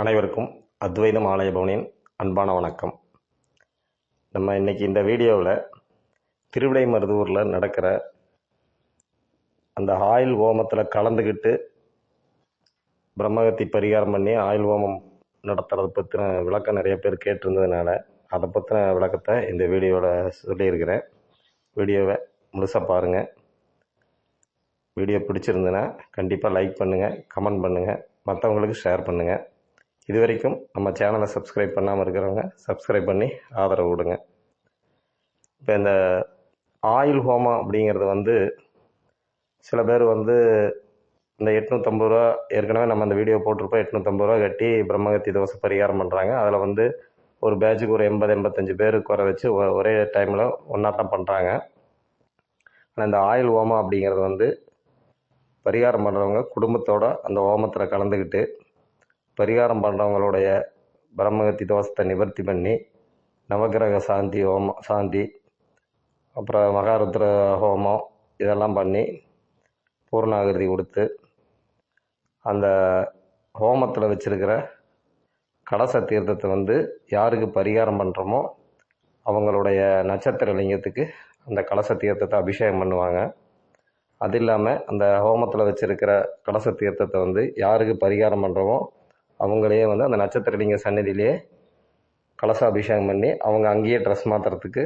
அனைவருக்கும் அத்வைதம் ஆலய பவனின் அன்பான வணக்கம். நம்ம இன்றைக்கி இந்த வீடியோவில் திருவிடைமருதூரில் நடக்கிற அந்த ஆயில் ஹோமத்தில் கலந்துக்கிட்டு பிரம்மகத்தி பரிகாரம் பண்ணி ஆயில் ஹோமம் நடத்துறதை பற்றின விளக்கம் நிறைய பேர் கேட்டிருந்ததுனால அதை பற்றின விளக்கத்தை இந்த வீடியோவில் சொல்லியிருக்கிறேன். வீடியோவை முழுசாக பாருங்கள் வீடியோ பிடிச்சிருந்ததுன்னா கண்டிப்பாக லைக் பண்ணுங்கள் கமெண்ட் பண்ணுங்கள் மற்றவங்களுக்கு ஷேர் பண்ணுங்கள் இது வரைக்கும் நம்ம சேனலை சப்ஸ்கிரைப் பண்ணாமல் இருக்கிறவங்க சப்ஸ்கிரைப் பண்ணி ஆதரவு விடுங்க. இப்போ இந்த ஆயில் ஹோமம் அப்படிங்கிறது வந்து சில பேர் வந்து இந்த எட்நூற்றம்பது ரூபா ஏற்கனவே நம்ம அந்த வீடியோ போட்டிருப்போம் எட்நூற்றம்பது ரூபா கட்டி பிரம்மகத்தி தோசை பரிகாரம் பண்ணுறாங்க அதில் வந்து ஒரு பேட்சுக்கு ஒரு எண்பது எண்பத்தஞ்சு பேர் குறை வச்சு ஒரே டைமில் ஒன்றாட்டம் தான் பண்ணுறாங்க ஆனால் இந்த ஆயில் ஹோமம் அப்படிங்கிறது வந்து பரிகாரம் பண்ணுறவங்க குடும்பத்தோடு அந்த ஹோமத்தில் கலந்துக்கிட்டு பரிகாரம் பண்ணுறவங்களுடைய பிரம்மகத்தி தோஷத்தை நிவர்த்தி பண்ணி நவக்கிரக சாந்தி ஹோமம் சாந்தி அப்புறம் மகாருத்ர ஹோமம் இதெல்லாம் பண்ணி பூர்ணாகிருதி கொடுத்து அந்த ஹோமத்தில் வச்சுருக்கிற கலச தீர்த்தத்தை வந்து யாருக்கு பரிகாரம் பண்ணுறோமோ அவங்களுடைய நட்சத்திர லிங்கத்துக்கு அந்த கலச தீர்த்தத்தை அபிஷேகம் பண்ணுவாங்க. அது இல்லாமல் அந்த ஹோமத்தில் வச்சுருக்கிற கலச தீர்த்தத்தை வந்து யாருக்கு பரிகாரம் பண்ணுறோமோ அவங்களே வந்து அந்த நட்சத்திரலிங்க சன்னதியிலேயே கலசாபிஷேகம் பண்ணி அவங்க அங்கேயே ட்ரெஸ் மாற்றுறதுக்கு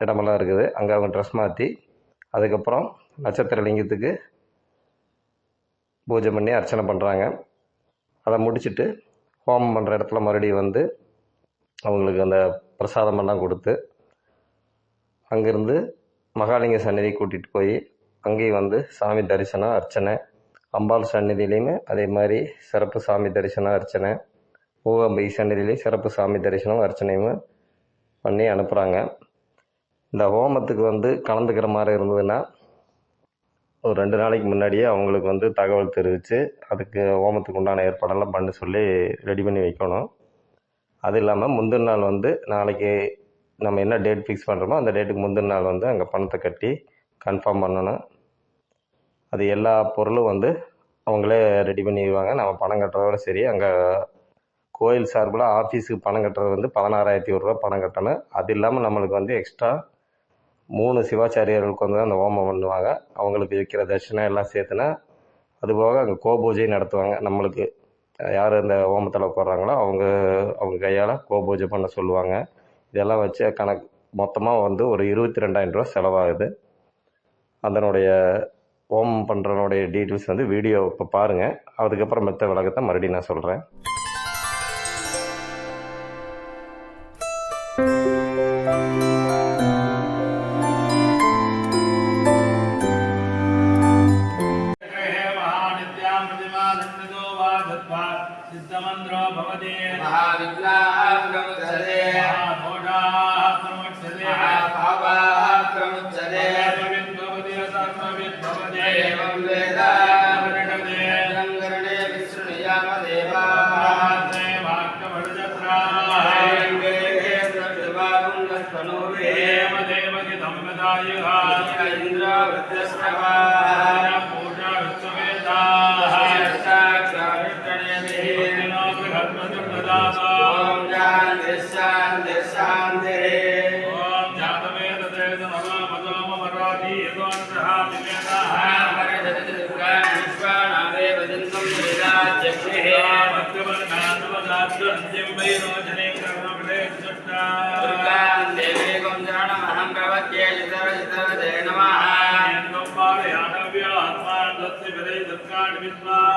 இடமெல்லாம் இருக்குது. அங்கே அவங்க ட்ரெஸ் மாற்றி அதுக்கப்புறம் நட்சத்திரலிங்கத்துக்கு பூஜை பண்ணி அர்ச்சனை பண்ணுறாங்க அதை முடிச்சுட்டு ஹோமம் பண்ணுற இடத்துல மறுபடியும் வந்து அவங்களுக்கு அந்த பிரசாதமெல்லாம் கொடுத்து அங்கேருந்து மகாலிங்க சன்னதி கூட்டிகிட்டு போய் அங்கேயும் வந்து சாமி தரிசனம் அர்ச்சனை அம்பாள் சந்நிதியிலையுமே அதே மாதிரி சிறப்பு சாமி தரிசனம் அர்ச்சனை. மூகாம்பை சந்நிதியிலையும் சிறப்பு சாமி தரிசனம் அர்ச்சனையும் பண்ணி அனுப்புகிறாங்க இந்த ஹோமத்துக்கு வந்து கலந்துக்கிற மாதிரி இருந்ததுன்னா ஒரு ரெண்டு நாளைக்கு முன்னாடியே அவங்களுக்கு வந்து தகவல் தெரிவித்து அதுக்கு ஹோமத்துக்கு உண்டான ஏற்பாடெல்லாம் பண்ண சொல்லி ரெடி பண்ணி வைக்கணும். அது இல்லாமல் முந்தின நாள் வந்து நாளைக்கு நம்ம என்ன டேட் ஃபிக்ஸ் பண்ணுறோமோ அந்த டேட்டுக்கு முந்தின நாள் வந்து அங்கே பணத்தை கட்டி கன்ஃபார்ம் பண்ணணும். அது எல்லா பொருளும் வந்து அவங்களே ரெடி பண்ணிடுவாங்க. நம்ம பணம் கட்டுறதோட சரி அங்கே கோயில் சார்பில் ஆஃபீஸுக்கு பணம் கட்டுறது வந்து பதினாறாயிரத்தி ஒரு ரூபா பணம் கட்டணும். அது இல்லாமல் நம்மளுக்கு வந்து எக்ஸ்ட்ரா மூணு சிவாச்சாரியர்களுக்கு வந்து அந்த ஹோமம் பண்ணுவாங்க. அவங்களுக்கு வைக்கிற தட்சிணை எல்லாம் சேர்த்துனா அதுபோக அங்கே கோபூஜை நடத்துவாங்க. நம்மளுக்கு யார் அந்த ஹோமத்தில் உட்கார்றாங்களோ அவங்க அவங்க கையால் கோபூஜை பண்ண சொல்லுவாங்க. இதெல்லாம் வச்சு கணக்கு மொத்தமாக வந்து ஒரு இருபத்தி ரெண்டாயிரம் ரூபா செலவாகுது. அதனுடைய ஓம் பண்ணுறனுடைய டீட்டெயில்ஸ் வந்து வீடியோ இப்போ பாருங்கள் அதுக்கப்புறம் மெத்த விளக்கத்தை மறுபடியும் நான் சொல்கிறேன்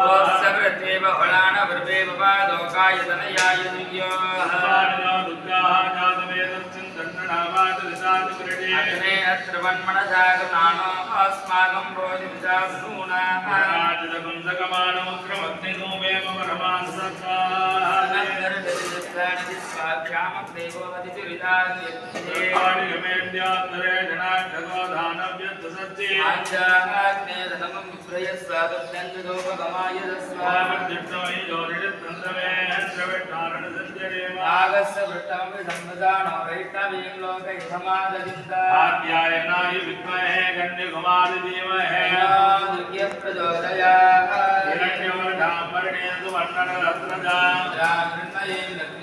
ஓம் சபரதேவ ஹலான பிரபே பவா லோகாயதனயாயுதியோ अग्ने अस्माकं भोजविचासूनाः राजदगुन्दकमानोक्रमग्निधूमे मम रमांसः आद्यायनाय विद्महे गण्यकुमार धीमहे प्रचोदयात् हिरण्यवर्धापर्णेन्दुवर्णनरत्नजा ब्राह्मण्ये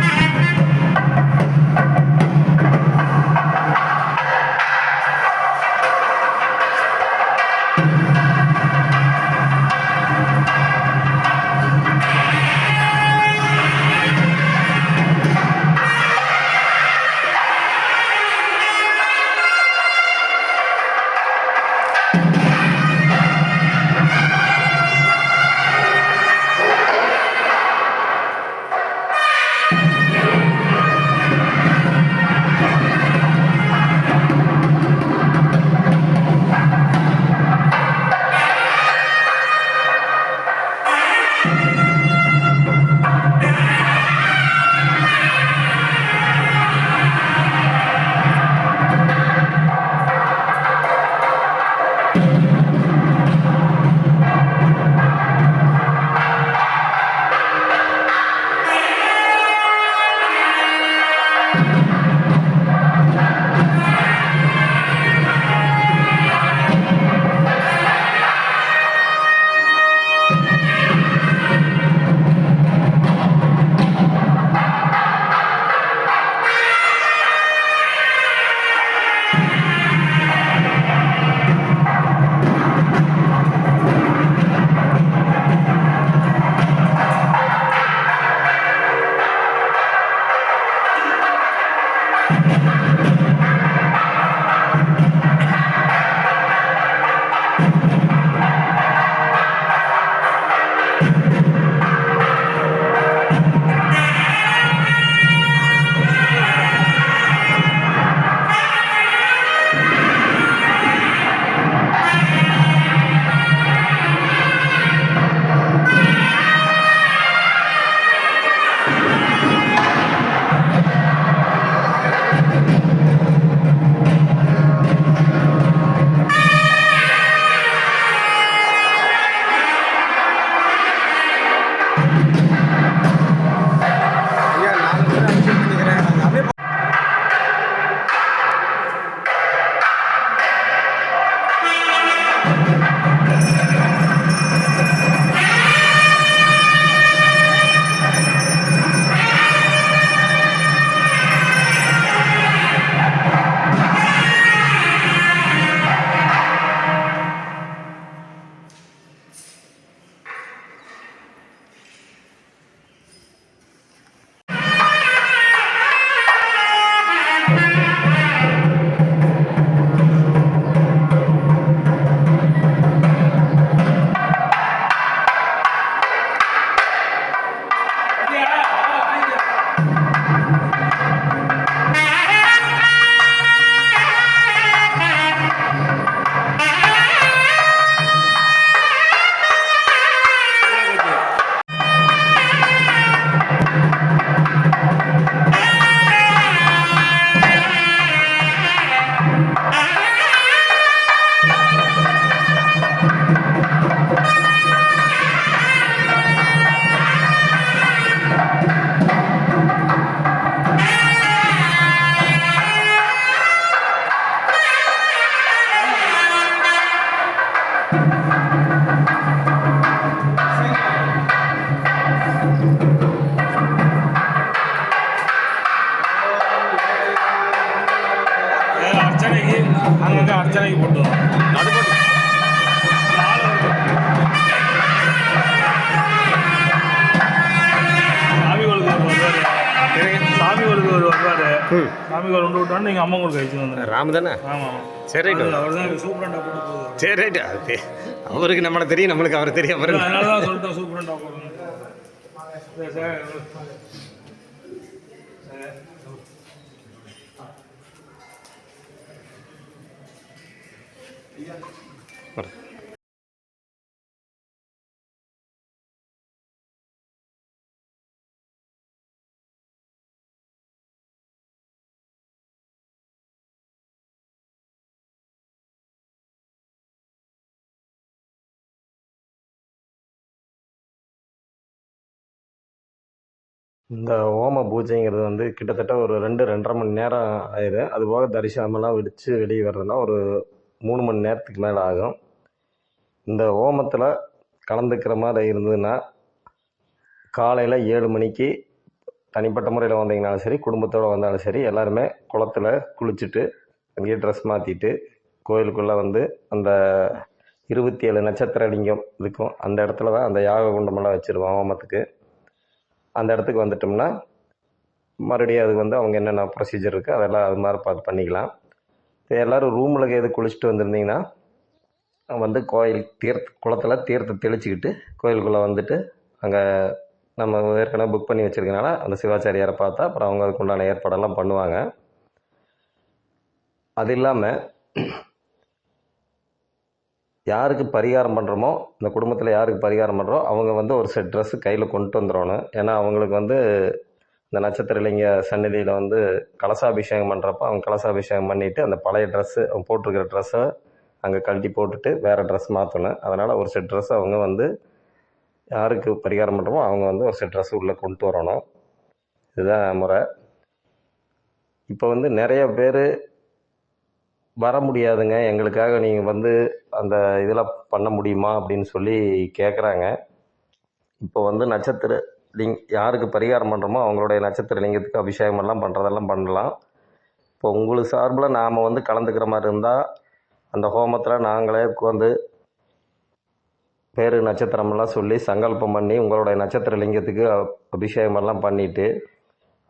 சாமிக்கு ரெண்டு விட்டான்னு நீங்கள் அம்மா கூட கழிச்சு ராமு தானே? ஆமாம் சரி ரைட்டு. அவர் தான் சூப்பரண்டா போகுது சரி ரைட்டு. அது அவருக்கு நம்மளை தெரியும் நம்மளுக்கு அவர் தெரியும் பாருங்க அதனால தான் சூப்பரண்டா சரி, இந்த ஓம பூஜைங்கிறது வந்து கிட்டத்தட்ட ஒரு ரெண்டு ரெண்டரை மணி நேரம் ஆயிடும் அதுபோக தரிசனமெல்லாம் விடித்து வெளியே வர்றதுனா ஒரு மூணு மணி நேரத்துக்கு மேலே ஆகும். இந்த ஓமத்தில் கலந்துக்கிற மாதிரி இருந்ததுன்னா காலையில் ஏழு மணிக்கு தனிப்பட்ட முறையில் வந்தீங்கனாலும் சரி குடும்பத்தோடு வந்தாலும் சரி எல்லாருமே குளத்துல குளிச்சுட்டு அங்கேயே ட்ரெஸ் மாற்றிட்டு கோயிலுக்குள்ளே வந்து அந்த இருபத்தி ஏழு நட்சத்திர லிங்கம் இருக்கும். அந்த இடத்துல தான் அந்த யாக குண்டமெல்லாம் வச்சுருவோம் ஓமத்துக்கு. அந்த இடத்துக்கு வந்துட்டோம்னா மறுபடியும் அதுக்கு வந்து அவங்க என்னென்ன ப்ரொசீஜர் இருக்குது அதெல்லாம் அது மாதிரி பார்த்து பண்ணிக்கலாம். எல்லோரும் ரூமில் எது குளிச்சுட்டு வந்திருந்தீங்கன்னா வந்து கோயில் தீர்த்த குளத்தில் தீர்த்த தெளிச்சுக்கிட்டு கோயிலுக்குள்ளே வந்துட்டு அங்கே நம்ம ஏற்கனவே புக் பண்ணி வச்சுருக்கனால அந்த சிவாச்சாரியாரை பார்த்தா அப்புறம் அவங்க அதுக்குண்டான ஏற்பாடெல்லாம் பண்ணுவாங்க. அது இல்லாமல் யாருக்கு பரிகாரம் பண்ணுறோமோ இந்த குடும்பத்தில் யாருக்கு பரிகாரம் பண்ணுறோம் அவங்க வந்து ஒரு செட் ட்ரெஸ்ஸு கையில் கொண்டு வந்துடணும். ஏன்னா அவங்களுக்கு வந்து இந்த நட்சத்திரலிங்க சந்நிதியில் வந்து கலசாபிஷேகம் பண்ணுறப்ப அவங்க கலசாபிஷேகம் பண்ணிவிட்டு அந்த பழைய ட்ரெஸ்ஸு அவங்க போட்டிருக்கிற ட்ரெஸ்ஸை அங்கே கழட்டி போட்டுட்டு வேறு ட்ரெஸ் மாற்றணும் அதனால் ஒரு செட் ட்ரெஸ் அவங்க வந்து யாருக்கு பரிகாரம் பண்ணுறோமோ அவங்க வந்து ஒரு செட் ட்ரெஸ் உள்ளே கொண்டு வரணும். இதுதான் முறை. இப்போ வந்து நிறைய பேர் வர முடியாதுங்க. எங்களுக்காக நீங்கள் வந்து அந்த இதில் பண்ண முடியுமா அப்படின்னு சொல்லி கேட்குறாங்க இப்போ வந்து நட்சத்திர லிங் யாருக்கு பரிகாரம் பண்ணுறோமோ அவங்களுடைய நட்சத்திர லிங்கத்துக்கு அபிஷேகம் எல்லாம் பண்ணுறதெல்லாம் பண்ணலாம். இப்போ உங்களுக்கு சார்பில் நாம் வந்து கலந்துக்கிற மாதிரி இருந்தால் அந்த ஹோமத்தில் நாங்களே உட்காந்து பேர் நட்சத்திரமெல்லாம் சொல்லி சங்கல்பம் பண்ணி உங்களுடைய நட்சத்திர லிங்கத்துக்கு அபிஷேகமெல்லாம் பண்ணிவிட்டு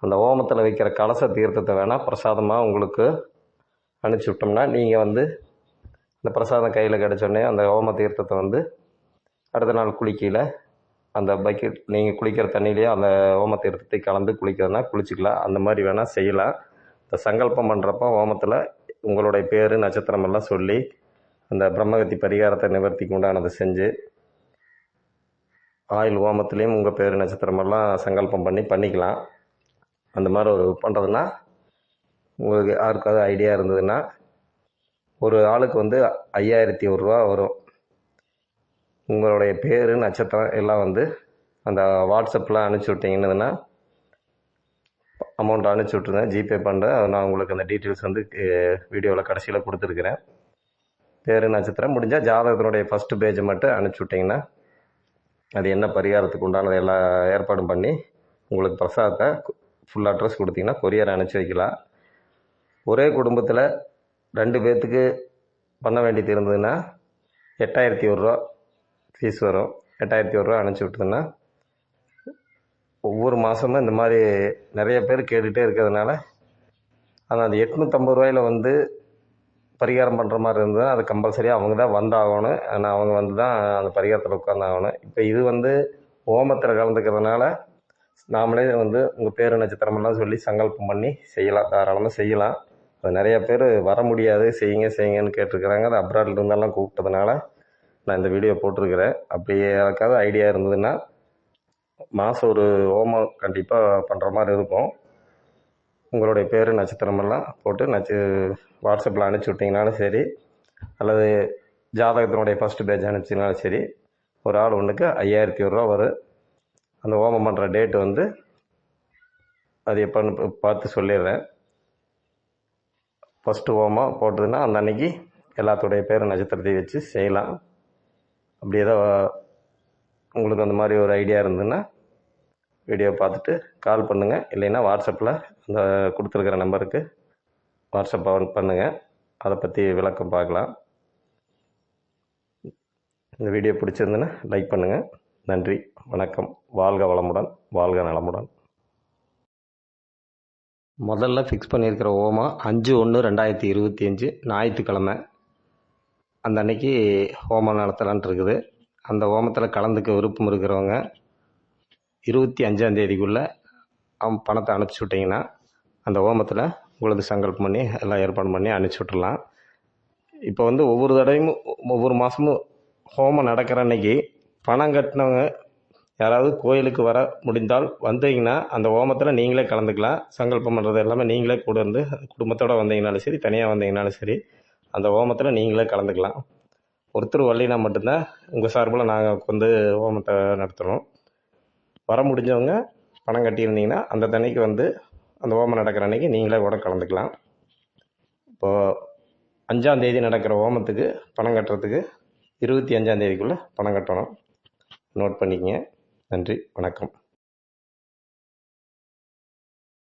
அந்த ஹோமத்தில் வைக்கிற கலச தீர்த்தத்தை வேணால் பிரசாதமாக உங்களுக்கு அனுப்பிச்சி விட்டோம்னா நீங்கள் வந்து இந்த பிரசாதம் கையில் கிடச்சோடனே அந்த ஓம தீர்த்தத்தை வந்து அடுத்த நாள் குளிக்கையில் அந்த பக்கெட் நீங்கள் குளிக்கிற தண்ணியிலேயே அந்த ஓம தீர்த்தத்தை கலந்து குளிக்கிறதுனா குளிச்சுக்கலாம். அந்த மாதிரி வேணால் செய்யலாம். இந்த சங்கல்பம் பண்ணுறப்போ ஓமத்தில் உங்களுடைய பேர் நட்சத்திரம் எல்லாம் சொல்லி அந்த பிரம்மகத்தி பரிகாரத்தை நிவர்த்திக்கு உண்டானதை செஞ்சு ஆயில் ஓமத்துலேயும் உங்கள் பேர் நட்சத்திரமெல்லாம் சங்கல்பம் பண்ணி பண்ணிக்கலாம். அந்த மாதிரி ஒரு பண்ணுறதுனா உங்களுக்கு யாருக்காவது ஐடியா இருந்ததுன்னா ஒரு ஆளுக்கு வந்து ஐயாயிரத்தி ஒரு ரூபா வரும். உங்களுடைய பேர் நட்சத்திரம் எல்லாம் வந்து அந்த வாட்ஸ்அப்பில் அனுப்பிச்சி விட்டீங்கன்னா அமௌண்ட் அனுப்பிச்சி விட்ருங்க ஜிபே பண்ணுறேன் அது நான் உங்களுக்கு அந்த டீட்டெயில்ஸ் வந்து வீடியோவில் கடைசியில் கொடுத்துருக்குறேன். பேர் நட்சத்திரம் முடிஞ்சால் ஜாதகத்தினுடைய ஃபஸ்ட்டு பேஜை மட்டும் அனுப்பிச்சி விட்டிங்கன்னா அது என்ன பரிகாரத்துக்கு உண்டானது எல்லா ஏற்பாடும் பண்ணி உங்களுக்கு பிரசாதத்தை ஃபுல் அட்ரஸ் கொடுத்தீங்கன்னா கொரியர் அனுப்பிச்சி வைக்கலாம். ஒரே குடும்பத்தில் ரெண்டு பேர்த்துக்கு பண்ண வேண்டியது இருந்ததுன்னா எட்டாயிரத்தி ஒரு ரூபா ஃபீஸ் வரும். எட்டாயிரத்தி ஒரு ரூபா அனுப்பிச்சி விட்டதுன்னா ஒவ்வொரு மாதமும் இந்த மாதிரி நிறைய பேர் கேட்டுகிட்டே இருக்கிறதுனால ஆனால் அந்த எட்நூற்றம்பது ரூபாயில் வந்து பரிகாரம் பண்ணுற மாதிரி இருந்ததுன்னா அது கம்பல்சரியாக அவங்க தான் வந்தாகணும். ஆனால் அவங்க வந்து தான் அந்த பரிகாரத்தில் உட்காந்தாகணும் இப்போ இது வந்து ஓமத்தில் கலந்துக்கிறதுனால நாமளே வந்து உங்கள் பேர் நட்சத்திரமெல்லாம் சொல்லி சங்கல்பம் பண்ணி செய்யலாம். தாராளமாக செய்யலாம். அது நிறைய பேர் வர முடியாது செய்யுங்க செய்யுங்கன்னு கேட்டிருக்கிறாங்க. அது அப்ராட்ல இருந்தெல்லாம் கூப்பிட்டதுனால நான் இந்த வீடியோ போட்டிருக்கிறேன். அப்படி யாருக்காவது ஐடியா இருந்ததுன்னா மாதம் ஒரு ஹோமம் கண்டிப்பாக பண்ணுற மாதிரி இருக்கும். உங்களுடைய பேர் நட்சத்திரமெல்லாம் போட்டு நட்ச வாட்ஸ்அப்பில் அனுப்பிச்சி விட்டிங்கனாலும் சரி அல்லது ஜாதகத்தினுடைய ஃபஸ்ட்டு பேஜ் அனுப்பிச்சிங்கனாலும் சரி ஒரு ஆள் ஒன்றுக்கு ஐயாயிரத்தி ஒரு ரூபா வரும். அந்த ஹோமம் பண்ணுற டேட்டு வந்து அது எப்போன்னு பார்த்து சொல்லிடுறேன். ஃபஸ்ட்டு ஹோமம் போட்டதுன்னா அந்த அன்னைக்கு எல்லாத்துடைய பேர் நட்சத்திரத்தை வச்சு செய்யலாம். அப்படி ஏதோ உங்களுக்கு அந்த மாதிரி ஒரு ஐடியா இருந்ததுன்னா வீடியோ பார்த்துட்டு கால் பண்ணுங்கள் இல்லைன்னா வாட்ஸ்அப்பில் அந்த கொடுத்துருக்குற நம்பருக்கு வாட்ஸ்அப் பண்ணுங்கள் அதை பற்றி விளக்கம் பார்க்கலாம். இந்த வீடியோ பிடிச்சிருந்துன்னா லைக் பண்ணுங்கள் நன்றி வணக்கம். வாழ்க வளமுடன் வாழ்க நலமுடன். முதல்ல ஃபிக்ஸ் பண்ணியிருக்கிற ஹோமம் அஞ்சு ஒன்று ரெண்டாயிரத்தி இருபத்தி அஞ்சு ஞாயிற்றுக்கிழமை. அந்த அன்னைக்கு ஹோமம் நடத்தலான்ட்டு இருக்குது. அந்த ஹோமத்தில் கலந்துக்க விருப்பம் இருக்கிறவங்க இருபத்தி அஞ்சாம் தேதிக்குள்ளே அவன் பணத்தை அனுப்பிச்சி விட்டிங்கன்னா அந்த ஹோமத்தில் உங்களது சங்கல்பம் பண்ணி எல்லாம் ஏற்பாடு பண்ணி அனுப்பிச்சி விட்டுடலாம் இப்போ வந்து ஒவ்வொரு தடவையும் ஒவ்வொரு மாதமும் ஹோமம் நடக்கிற அன்னைக்கு பணம் கட்டினவங்க யாராவது கோயிலுக்கு வர முடிந்தால் வந்தீங்கன்னா அந்த ஹோமத்தில் நீங்களே கலந்துக்கலாம். சங்கல்பம் பண்ணுறது எல்லாமே நீங்களே கூட இருந்து குடும்பத்தோடு வந்தீங்கனாலும் சரி தனியாக வந்தீங்கனாலும் சரி அந்த ஹோமத்தில் நீங்களே கலந்துக்கலாம். ஒருத்தர் வரலினா மட்டும்தான் உங்கள் சார்பில் நாங்கள் வந்து ஹோமத்தை நடத்துகிறோம் வர முடிஞ்சவங்க பணம் கட்டியிருந்தீங்கன்னா அந்த தண்ணிக்கு வந்து அந்த ஹோமம் நடக்கிற அன்னைக்கு நீங்களே கூட கலந்துக்கலாம். இப்போது அஞ்சாந்தேதி நடக்கிற ஹோமத்துக்கு பணம் கட்டுறதுக்கு இருபத்தி அஞ்சாந்தேதிக்குள்ளே பணம் கட்டணும். நோட் பண்ணிக்கங்க. நன்றி வணக்கம்.